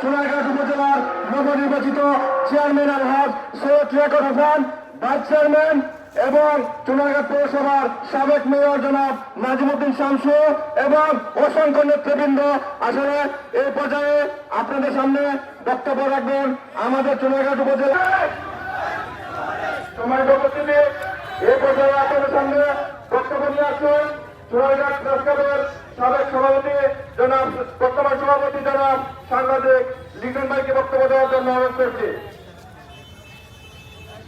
চুনারঘাট উপজেলার নবনির্বাচিত চেয়ারম্যান আলহাজ সৈয়দ রেকর্ড হাসান, ভাইস চেয়ারম্যান এবং চুনারঘাট পৌরসভার সাবেক মেয়র জনাব নাজিমুদ্দিন শামসু এবং অসংখ্য নেতৃবৃন্দ আসলে এই পর্যায়ে আপনাদের সামনে বক্তব্য রাখবেন আমাদের চুনারঘাট উপজেলায় সময় উপস্থিতি এই পর্যায়ে আপনাদের সামনে বক্তব্য নিয়ে আসছেন প্রেস সাবেক সভাপতি জনাব বর্তমান সভাপতি জনাব সাংবাদিক লিটন ভাইকে বক্তব্য দেওয়ার জন্য অনুরোধ করছি বিসমিল্লাহির রহমানির রহিম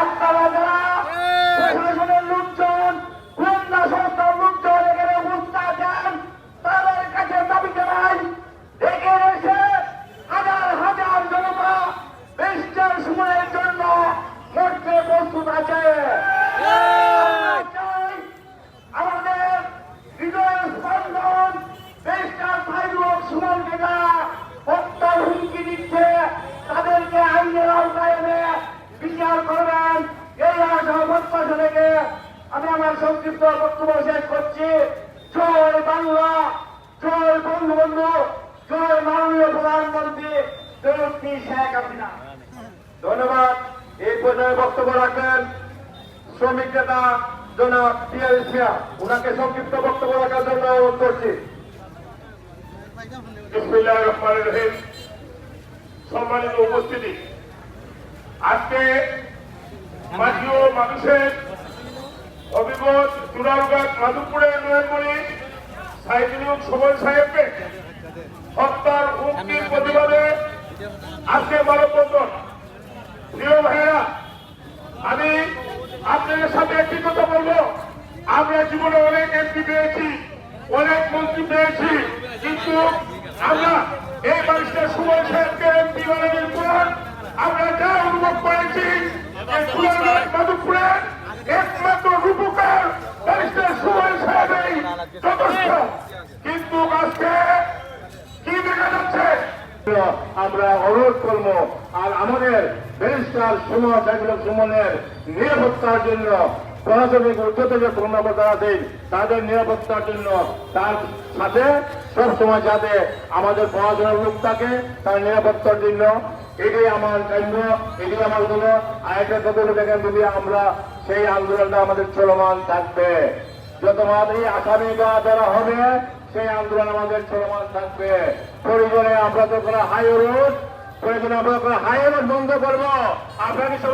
আপনারা যারা প্রশাসনের লোকজন আমার সংক্ষিপ্ত বক্তব্য শেষ করছি। জয় বাংলা, জয় বঙ্গবন্ধু, জয় মাননীয় প্রধানমন্ত্রী জয়ন্তী শেখ হাসিনা। ধন্যবাদ। এই পর্যায়ে বক্তব্য রাখবেন শ্রমিক নেতা জনাব ইসমিয়া ওনাকে সংক্ষিপ্ত বক্তব্য রাখার জন্য অনুরোধ করছি। সম্মানিত উপস্থিতি। আজকে মানুষের অভিমত চুনারগাছ মাধবপুরের নয়নমণি সাইদুল সুমন সাহেবকে হত্যার হুমকির প্রতিবাদে আজকে মানববন্ধন। প্রিয় ভাইয়েরা, আমি আপনাদের সাথে একটি কথা বলব। আমরা জীবনে অনেক এমপি পেয়েছি, অনেক মন্ত্রী পেয়েছি, কিন্তু আমরা এই মানুষের সুমন সাহেবকে এমপি বানানোর পর আমরা যা অনুভব করেছি যে চুয়াল্লিশ মাধবপুরের একমাত্র রূপকার মানুষের সুমন সাহেবই যথেষ্ট কিন্তু আজকে কি দেখা যাচ্ছে আমরা অনুরোধ করব, আর আমাদের ব্যারিস্টার সুমন সাইকুল সুমনের নিরাপত্তার জন্য প্রশাসনিক উচ্চতর যে কর্মকর্তা আছেন তাদের নিরাপত্তার জন্য, তার সাথে সবসময় যাতে আমাদের পড়াশোনার লোক থাকে, তার নিরাপত্তার জন্য। এটাই আমার কাম্য, এটাই আমার জন্য। আরেকটা কথা হলো দেখেন, যদি আমরা সেই আন্দোলনটা আমাদের চলমান থাকবে যতবার এই আসামিরা যারা হবে সেই আন্দোলন আমাদের চলমান থাকবে। প্রয়োজনে আমরা তো কোনো হাই রোড প্রয়োজনে আমরা হাই রোড বন্ধ করব। আপনাকে